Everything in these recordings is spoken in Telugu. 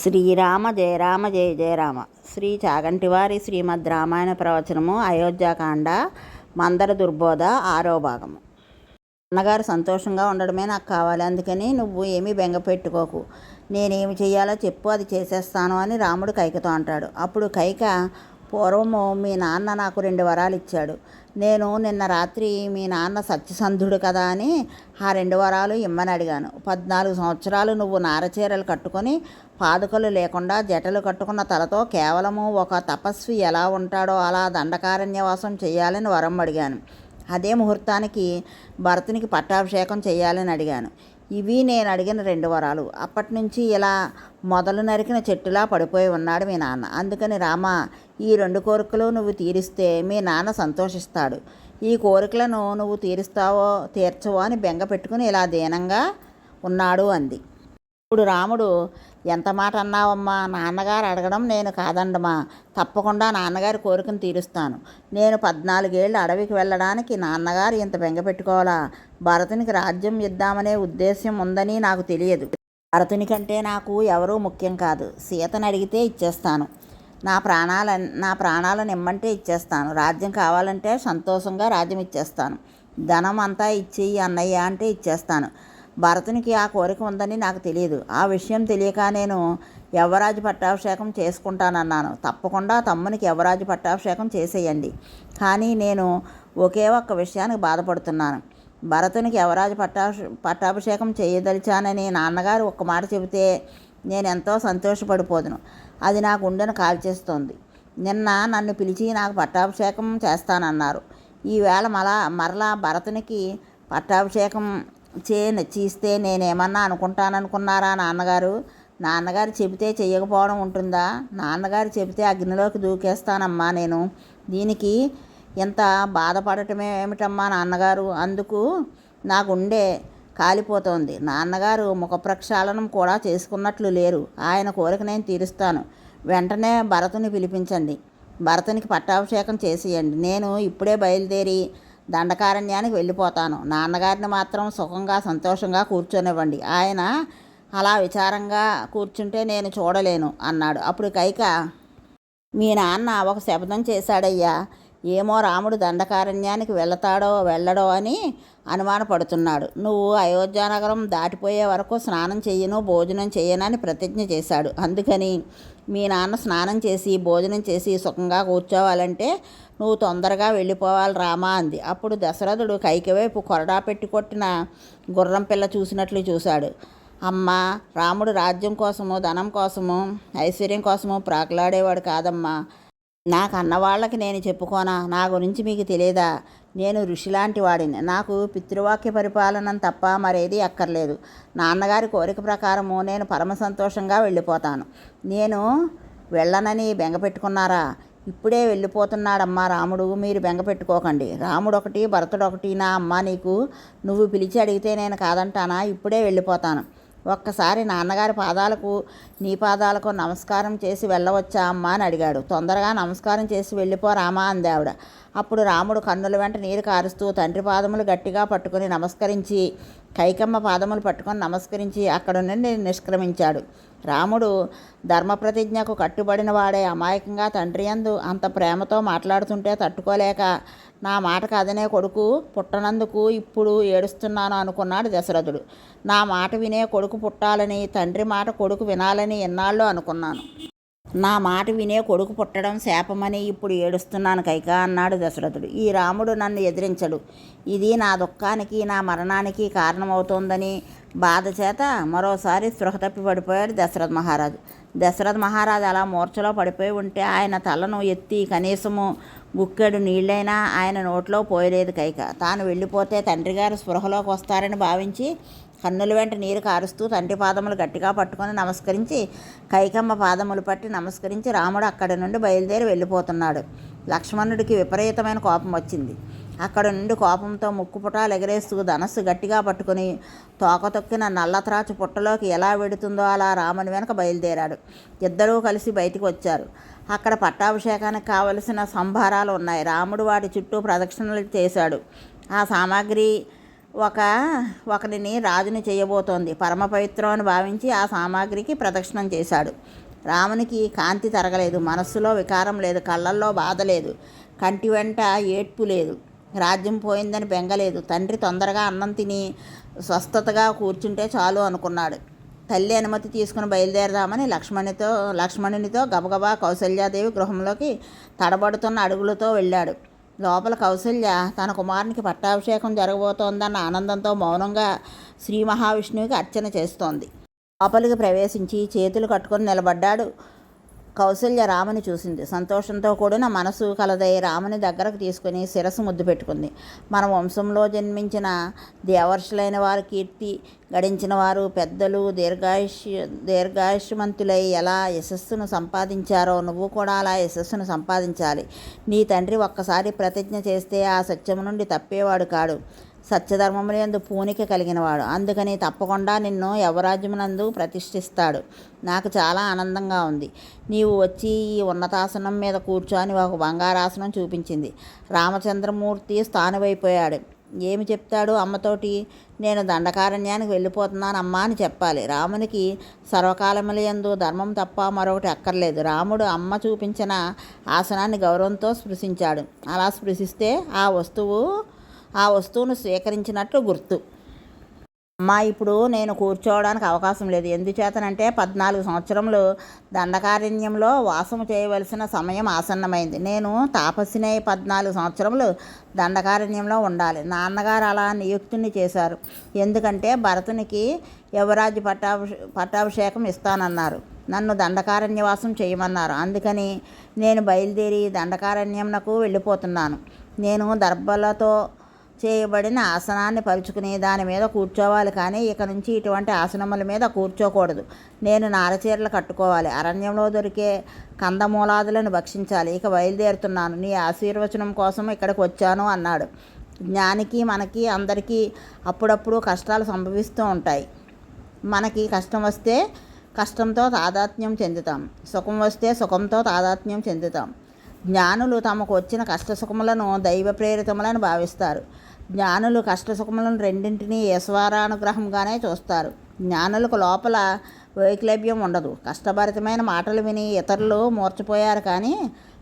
శ్రీరామ జయ రామ జయ జయ రామ. శ్రీ చాగంటివారి శ్రీమద్ రామాయణ ప్రవచనము అయోధ్యాకాండ మందర దుర్బోధ ఆరో భాగము. అన్నగారు సంతోషంగా ఉండడమే నాకు కావాలి అందుకని నువ్వు ఏమీ బెంగ పెట్టుకోకు. నేనేమి చేయాలో చెప్పు అది చేసేస్తాను అని రాముడు కైకతో అంటాడు. అప్పుడు కైక పూర్వము మీ నాన్న నాకు రెండు వరాలు ఇచ్చాడు. నేను నిన్న రాత్రి మీ నాన్న సత్యసంధుడు కదా అని ఆ రెండు వరాలు ఇమ్మని అడిగాను. పద్నాలుగు సంవత్సరాలు నువ్వు నారచీరలు కట్టుకొని పాదుకలు లేకుండా జటలు కట్టుకున్న తలతో కేవలము ఒక తపస్వి ఎలా ఉంటాడో అలా దండకారణ్యవాసం చేయాలని వరం అడిగాను. అదే ముహూర్తానికి భరతునికి పట్టాభిషేకం చేయాలని అడిగాను. ఇవి నేను అడిగిన రెండు వరాలు. అప్పటి నుంచి ఇలా మొదలు నరికిన చెట్టులా పడిపోయి ఉన్నాడు మీ నాన్న. అందుకని రామ ఈ రెండు కోరికలు నువ్వు తీరిస్తే మీ నాన్న సంతోషిస్తాడు. ఈ కోరికలను నువ్వు తీరుస్తావో తీర్చవో అని బెంగ పెట్టుకుని ఇలా దీనంగా ఉన్నాడు అంది. ఇప్పుడు రాముడు ఎంత మాట అన్నావమ్మా? నాన్నగారు అడగడం నేను కాదండమా తప్పకుండా నాన్నగారి కోరికను తీరుస్తాను. నేను పద్నాలుగేళ్ళు అడవికి వెళ్ళడానికి నాన్నగారు ఇంత బెంగపెట్టుకోవాలా భరతునికి రాజ్యం ఇద్దామనే ఉద్దేశం ఉందని నాకు తెలియదు. భరతుని కంటే నాకు ఎవరూ ముఖ్యం కాదు. సీతను అడిగితే ఇచ్చేస్తాను. నా ప్రాణాల నా ప్రాణాలను ఇమ్మంటే ఇచ్చేస్తాను. రాజ్యం కావాలంటే సంతోషంగా రాజ్యం ఇచ్చేస్తాను. ధనం అంతా ఇచ్చేయి అన్నయ్య అంటే ఇచ్చేస్తాను. భరతునికి ఆ కోరిక ఉందని నాకు తెలియదు. ఆ విషయం తెలియక నేను యవరాజు పట్టాభిషేకం చేసుకుంటానన్నాను. తప్పకుండా తమ్మునికి యవరాజు పట్టాభిషేకం చేసేయండి. కానీ నేను ఒకే ఒక్క విషయానికి బాధపడుతున్నాను. భరతునికి యవరాజు పట్టాభి పట్టాభిషేకం చేయదలిచానని నాన్నగారు ఒక్క మాట చెబితే నేను ఎంతో సంతోషపడిపోదును. అది నా గుండెను కాల్చేస్తోంది. నిన్న నన్ను పిలిచి నాకు పట్టాభిషేకం చేస్తానన్నారు. ఈవేళ మళ్ళా మరలా భరతునికి పట్టాభిషేకం చేయను చీస్తే నేనేమన్నా అనుకుంటాననుకున్నారా నాన్నగారు? నాన్నగారు చెబితే చెయ్యకపోవడం ఉంటుందా? నాన్నగారు చెబితే అగ్నిలోకి దూకేస్తానమ్మా నేను. దీనికి ఇంత బాధపడటమే ఏమిటమ్మా నాన్నగారు? అందుకు నాకు ఉండే కాలిపోతోంది. నాన్నగారు ముఖ ప్రక్షాళనం కూడా చేసుకున్నట్లు లేరు. ఆయన కోరిక నేను తీరుస్తాను. వెంటనే భరతుని పిలిపించండి. భరతునికి పట్టాభిషేకం చేసేయండి. నేను ఇప్పుడే బయలుదేరి దండకారణ్యానికి వెళ్ళిపోతాను. నాన్నగారిని మాత్రం సుఖంగా సంతోషంగా కూర్చొనివ్వండి. ఆయన అలా విచారంగా కూర్చుంటే నేను చూడలేను అన్నాడు. అప్పుడు కైక మీ నాన్న ఒక శబ్దం చేశాడయ్యా. ఏమో రాముడు దండకారణ్యానికి వెళతాడో వెళ్ళడో అని అనుమానపడుతున్నాడు. నువ్వు అయోధ్యానగరం దాటిపోయే వరకు స్నానం చెయ్యను భోజనం చెయ్యనని ప్రతిజ్ఞ చేశాడు. అందుకని మీ నాన్న స్నానం చేసి భోజనం చేసి సుఖంగా కూర్చోవాలంటే నువ్వు తొందరగా వెళ్ళిపోవాలి రామా అంది. అప్పుడు దశరథుడు కైకవైపు కొరడా పెట్టి కొట్టిన గుర్రం పిల్ల చూసినట్లు చూశాడు. అమ్మ రాముడు రాజ్యం కోసము ధనం కోసము ఐశ్వర్యం కోసము ప్రాకులాడేవాడు కాదమ్మా. నాకు అన్నవాళ్ళకి నేను చెప్పుకోనా? నా గురించి మీకు తెలియదా నేను ఋషిలాంటి వాడిని. నాకు పితృవాక్య పరిపాలన తప్ప మరేది అక్కర్లేదు. నాన్నగారి కోరిక ప్రకారము నేను పరమ సంతోషంగా వెళ్ళిపోతాను. నేను వెళ్ళనని బెంగ పెట్టుకున్నారా? ఇప్పుడే వెళ్ళిపోతున్నాడమ్మా రాముడు. మీరు బెంగ పెట్టుకోకండి. రాముడు ఒకటి భరతుడు ఒకటి నా అమ్మ నీకు. నువ్వు పిలిచి అడిగితే నేను కాదంటానా? ఇప్పుడే వెళ్ళిపోతాను. ఒక్కసారి నాన్నగారి పాదాలకు నీ పాదాలకు నమస్కారం చేసి వెళ్ళవచ్చా అమ్మా అని అడిగాడు. తొందరగా నమస్కారం చేసి వెళ్ళిపో రామా అంది ఆవిడ. అప్పుడు రాముడు కన్నుల వెంట నీరు కారుస్తూ తండ్రి పాదములు గట్టిగా పట్టుకుని నమస్కరించి కైకమ్మ పాదములు పట్టుకొని నమస్కరించి అక్కడ నుండి నిష్క్రమించాడు. రాముడు ధర్మప్రతిజ్ఞకు కట్టుబడిన వాడే అమాయకంగా తండ్రి అందు అంత ప్రేమతో మాట్లాడుతుంటే తట్టుకోలేక నా మాటకు అదనే కొడుకు పుట్టనందుకు ఇప్పుడు ఏడుస్తున్నాను అనుకున్నాడు దశరథుడు. నా మాట వినే కొడుకు పుట్టాలని తండ్రి మాట కొడుకు వినాలని ఎన్నాళ్ళు అనుకున్నాను. నా మాట వినే కొడుకు పుట్టడం శాపమని ఇప్పుడు ఏడుస్తున్నాను కైక అన్నాడు దశరథుడు. ఈ రాముడు నన్ను ఎదిరించడు. ఇది నా దుఃఖానికి నా మరణానికి కారణమవుతోందని బాధ చేత మరోసారి స్పృహ తప్పి పడిపోయాడు దశరథ మహారాజు. దశరథ మహారాజు అలా మూర్ఛలో పడిపోయి ఉంటే ఆయన తలను ఎత్తి కనీసము గుక్కెడు నీళ్ళైనా ఆయన నోట్లో పోయలేదు కైక. తాను వెళ్ళిపోతే తండ్రి గారు స్పృహలోకి వస్తారని భావించి కన్నుల వెంట నీరు కారుస్తూ తండ్రి పాదములు గట్టిగా పట్టుకొని నమస్కరించి కైకమ్మ పాదములు పట్టి నమస్కరించి రాముడు అక్కడి నుండి బయలుదేరి వెళ్ళిపోతున్నాడు. లక్ష్మణుడికి విపరీతమైన కోపం వచ్చింది. అక్కడ నుండి కోపంతో ముక్కుపుటాలు ఎగరేస్తూ ధనస్సు గట్టిగా పట్టుకుని తోక తొక్కిన నల్లత్రాచు పుట్టలోకి ఎలా వెడుతుందో అలా రాముని వెనక బయలుదేరాడు. ఇద్దరూ కలిసి బయటికి వచ్చారు. అక్కడ పట్టాభిషేకానికి కావలసిన సంభారాలు ఉన్నాయి. రాముడు వాటి చుట్టూ ప్రదక్షిణలు చేశాడు. ఆ సామాగ్రి ఒక ఒకరిని రాజుని చేయబోతోంది. పరమ పవిత్రం అని భావించి ఆ సామాగ్రికి ప్రదక్షిణం చేశాడు. రామునికి కాంతి తరగలేదు. మనస్సులో వికారం లేదు. కళ్ళల్లో బాధ లేదు. కంటి వెంట ఏడ్పు లేదు. రాజ్యం పోయిందని బెంగలేదు. తండ్రి తొందరగా అన్నం తిని స్వస్థతగా కూర్చుంటే చాలు అనుకున్నాడు. తల్లి అనుమతి తీసుకుని బయలుదేరదామని లక్ష్మణితో లక్ష్మణునితో గబగబా కౌసల్యాదేవి గృహంలోకి తడబడుతున్న అడుగులతో వెళ్ళాడు. లోపల కౌసల్య తన కుమారునికి పట్టాభిషేకం జరగబోతోందన్న ఆనందంతో మౌనంగా శ్రీ మహావిష్ణువుకి అర్చన చేస్తోంది. లోపలికి ప్రవేశించి చేతులు కట్టుకొని నిలబడ్డాడు కౌసల్య రామని చూసింది. సంతోషంతో కూడిన మనసు కలదై రాముని దగ్గరకు తీసుకుని శిరస్సు ముద్దు పెట్టుకుంది. మన వంశంలో జన్మించిన దేవర్షులైన వారు కీర్తి గడించిన వారు పెద్దలు దీర్ఘాయుష్ దీర్ఘాయుష్మంతులై ఎలా యశస్సును సంపాదించారో నువ్వు కూడా అలా యశస్సును సంపాదించాలి. నీ తండ్రి ఒక్కసారి ప్రతిజ్ఞ చేస్తే ఆ సత్యము నుండి తప్పేవాడు కాడు. సత్యధర్మములందు పూనిక కలిగినవాడు. అందుకని తప్పకుండా నిన్ను యవరాజ్యమునందు ప్రతిష్ఠిస్తాడు. నాకు చాలా ఆనందంగా ఉంది. నీవు వచ్చి ఈ ఉన్నతాసనం మీద కూర్చొని ఒక బంగారాసనం చూపించింది. రామచంద్రమూర్తి స్థానమైపోయాడు ఏమి చెప్తాడు అమ్మతోటి? నేను దండకారణ్యానికి వెళ్ళిపోతున్నాను అమ్మా అని చెప్పాలి. రామునికి సర్వకాలములందు ధర్మం తప్ప మరొకటి అక్కర్లేదు. రాముడు అమ్మ చూపించిన ఆసనాన్ని గౌరవంతో స్పృశించాడు. అలా స్పృశిస్తే ఆ వస్తువు ఆ వస్తువును స్వీకరించినట్లు గుర్తు. అమ్మా ఇప్పుడు నేను కూర్చోవడానికి అవకాశం లేదు. ఎందుచేతనంటే పద్నాలుగు సంవత్సరములు దండకారణ్యంలో వాసము చేయవలసిన సమయం ఆసన్నమైంది. నేను తాపసినై పద్నాలుగు సంవత్సరములు దండకారణ్యంలో ఉండాలి. నాన్నగారు అలా నియుక్తిని చేశారు. ఎందుకంటే భరతునికి యువరాజు పట్టాభి పట్టాభిషేకం ఇస్తానన్నారు. నన్ను దండకారణ్యవాసం చేయమన్నారు. అందుకని నేను బయలుదేరి దండకారణ్యంనకు వెళ్ళిపోతున్నాను. నేను దర్భలతో చేయబడిన ఆసనాన్ని పలుచుకునే దాని మీద కూర్చోవాలి కానీ ఇక నుంచి ఇటువంటి ఆసనముల మీద కూర్చోకూడదు. నేను నారచీరలు కట్టుకోవాలి. అరణ్యంలో దొరికే కందమూలాదులను భక్షించాలి. ఇక బయలుదేరుతున్నాను. నీ ఆశీర్వచనం కోసం ఇక్కడికి వచ్చాను అన్నాడు. జ్ఞానికి మనకి అందరికీ అప్పుడప్పుడు కష్టాలు సంభవిస్తూ ఉంటాయి. మనకి కష్టం వస్తే కష్టంతో తాదాత్మ్యం చెందుతాం. సుఖం వస్తే సుఖంతో తాదాత్మ్యం చెందుతాం. జ్ఞానులు తమకు వచ్చిన కష్టసుఖములను దైవ ప్రేరితములను భావిస్తారు. జ్ఞానులు కష్టసుఖములను రెండింటినీ ఈశ్వరానుగ్రహంగానే చూస్తారు. జ్ఞానులకు లోపల వైక్లభ్యం ఉండదు. కష్టభరితమైన మాటలు విని ఇతరులు మూర్చిపోయారు కానీ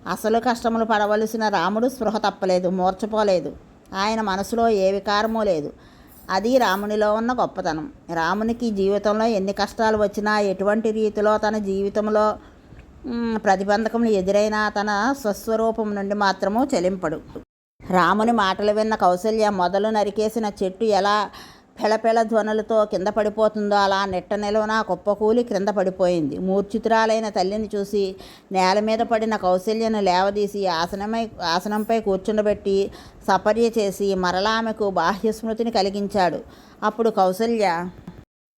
అసలు కష్టములు పడవలసిన రాముడు స్పృహ తప్పలేదు మూర్చపోలేదు ఆయన మనసులో ఏ వికారమూ లేదు. అది రామునిలో ఉన్న గొప్పతనం. రామునికి జీవితంలో ఎన్ని కష్టాలు వచ్చినా ఎటువంటి రీతిలో తన జీవితంలో ప్రతిబంధకములు ఎదురైనా తన స్వస్వరూపం నుండి మాత్రము చెలింపడు. రాముని మాటలు విన్న కౌసల్య మొదలు నరికేసిన చెట్టు ఎలా పెళపెళ ధ్వనులతో కింద పడిపోతుందో అలా నెట్ట నిలువన కుప్పకూలి క్రింద పడిపోయింది. మూర్ఛితురాలైన తల్లిని చూసి నేల మీద పడిన కౌశల్యను లేవదీసి ఆసనమై ఆసనంపై కూర్చుండబెట్టి సపర్య చేసి మరలా ఆమెకు బాహ్య స్మృతిని కలిగించాడు. అప్పుడు కౌసల్య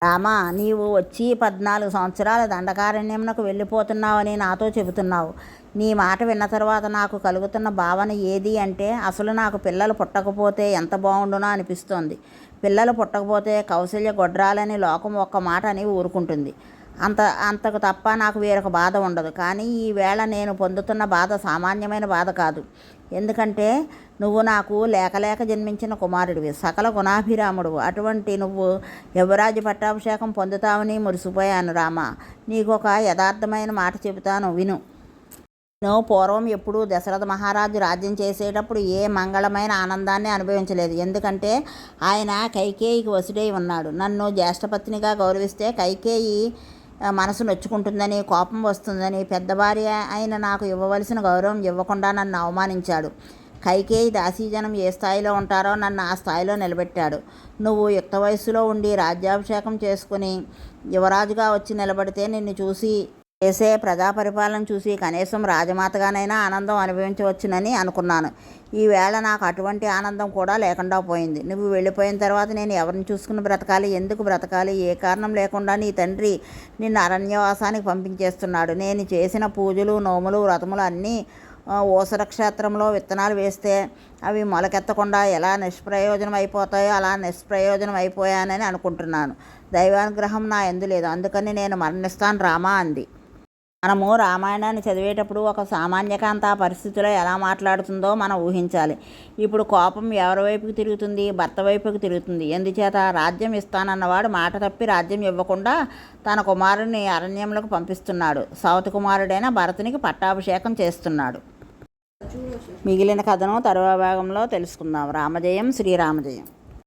రామా నీవు వచ్చి పద్నాలుగు సంవత్సరాల దండకారణ్యంకు వెళ్ళిపోతున్నావని నాతో చెబుతున్నావు. నీ మాట విన్న తర్వాత నాకు కలుగుతున్న భావన ఏది అంటే అసలు నాకు పిల్లలు పుట్టకపోతే ఎంత బాగుండునో అనిపిస్తోంది. పిల్లలు పుట్టకపోతే కౌశల్య గొడ్రాలని లోకం ఒక్క మాట అని ఊరుకుంటుంది. అంత అంతకు తప్ప నాకు వేరొక బాధ ఉండదు. కానీ ఈవేళ నేను పొందుతున్న బాధ సామాన్యమైన బాధ కాదు. ఎందుకంటే నువ్వు నాకు లేకలేక జన్మించిన కుమారుడివి. సకల గుణాభిరాముడు. అటువంటి నువ్వు యువరాజు పట్టాభిషేకం పొందుతావని మురిసిపోయాను రామ. నీకు ఒక యథార్థమైన మాట చెబుతాను. విను. నేను పూర్వం ఎప్పుడూ దశరథ మహారాజు రాజ్యం చేసేటప్పుడు ఏ మంగళమైన ఆనందాన్ని అనుభవించలేదు. ఎందుకంటే ఆయన కైకేయికి వసుడై ఉన్నాడు. నన్ను జ్యేష్ఠపత్నిగా గౌరవిస్తే కైకేయి మనసు నొచ్చుకుంటుందని కోపం వస్తుందని పెద్ద భార్య ఆయన నాకు ఇవ్వవలసిన గౌరవం ఇవ్వకుండా నన్ను అవమానించాడు. కైకేయి దాసీజనం ఏ స్థాయిలో ఉంటారో నన్ను ఆ స్థాయిలో నిలబెట్టాడు. నువ్వు యుక్త వయస్సులో ఉండి రాజ్యాభిషేకం చేసుకుని యువరాజుగా వచ్చి నిలబడితే నిన్ను చూసి చేసే ప్రజా పరిపాలన చూసి కనీసం రాజమాతగానైనా ఆనందం అనుభవించవచ్చునని అనుకున్నాను. ఈవేళ నాకు అటువంటి ఆనందం కూడా లేకుండా పోయింది. నువ్వు వెళ్ళిపోయిన తర్వాత నేను ఎవరిని చూసుకుని బ్రతకాలి? ఎందుకు బ్రతకాలి? ఏ కారణం లేకుండా నీ తండ్రి నిన్ను అరణ్యవాసానికి పంపించేస్తున్నాడు. నేను చేసిన పూజలు నోములు వ్రతములు అన్నీ ఓసర క్షేత్రంలో విత్తనాలు వేస్తే అవి మొలకెత్తకుండా ఎలా నిష్ప్రయోజనం అయిపోతాయో అలా నిష్ప్రయోజనం అయిపోయానని అనుకుంటున్నాను. దైవానుగ్రహం నా ఎందు లేదు అందుకని నేను మరణిస్తాను రామా అంది. మనము రామాయణాన్ని చదివేటప్పుడు ఒక సామాన్యకాంత ఆ పరిస్థితిలో ఎలా మాట్లాడుతుందో మనం ఊహించాలి. ఇప్పుడు కోపం ఎవరి వైపుకి తిరుగుతుంది? భర్త వైపుకి తిరుగుతుంది. ఎందుచేత? రాజ్యం ఇస్తానన్నవాడు మాట తప్పి రాజ్యం ఇవ్వకుండా తన కుమారుని అరణ్యంలోకి పంపిస్తున్నాడు. సౌత్ కుమారుడైన భరతునికి పట్టాభిషేకం చేస్తున్నాడు. మిగిలిన కథను తరువాత భాగంలో తెలుసుకుందాం. రామజయం శ్రీరామజయం.